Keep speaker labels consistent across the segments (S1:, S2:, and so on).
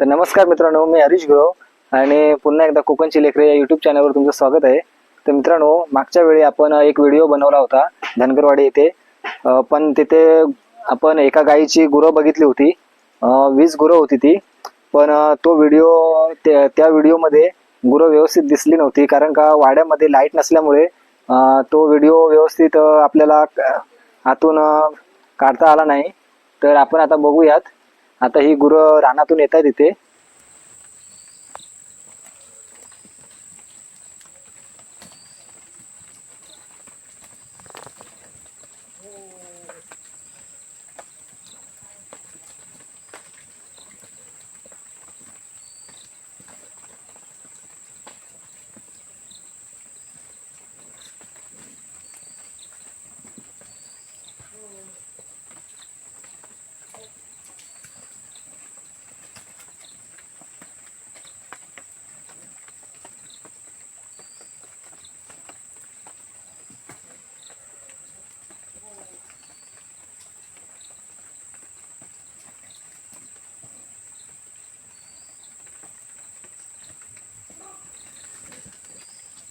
S1: तर नमस्कार मित्रांनो मी हरीश गुरव आणि पुन्हा एकदा कोकणची लेकरे या युट्यूब चॅनलवर तुमचं स्वागत आहे. तर मित्रांनो मागच्या वेळी आपण एक व्हिडिओ बनवला होता धनगरवाडी येथे. पण तिथे आपण एका गायीची गुरं बघितली होती. वीस गुरं होती ती. पण तो व्हिडिओ त्या व्हिडिओमध्ये गुरं व्यवस्थित दिसली नव्हती. कारण का वाड्यामध्ये लाइट नसल्यामुळे तो व्हिडिओ व्यवस्थित आपल्याला आतून काढता आला नाही. तर आपण आता बघूयात. आता ही गुरं रानातून येतात इथे.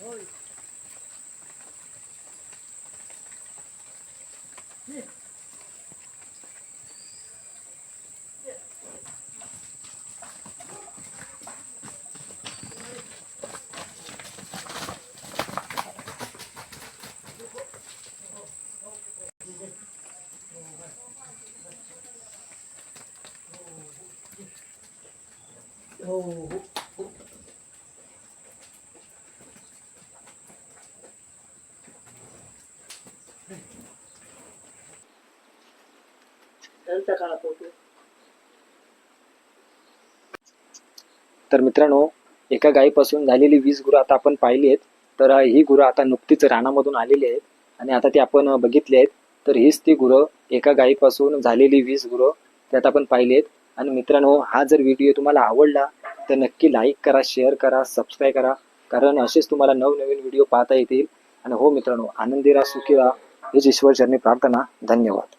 S1: Hoy. तर मित्रांनो एका गायीपासून झालेली वीस गुरं आता आपण पाहिली आहेत. तर ही गुरं आता नुकतीच रानामधून आलेली आहेत आणि आता ती आपण बघितली आहेत. तर हीच ती गुरं एका गायीपासून झालेली वीस गुरं त्यात आपण पाहिली आहेत. आणि मित्रांनो हा जर व्हिडिओ तुम्हाला आवडला तर नक्की लाईक करा शेअर करा सबस्क्राईब करा. कारण असेच तुम्हाला नवनवीन व्हिडिओ पाहता येतील. आणि हो मित्रांनो आनंदी राहा सुखी राहा हेच ईश्वरचरणी प्रार्थना धन्यवाद.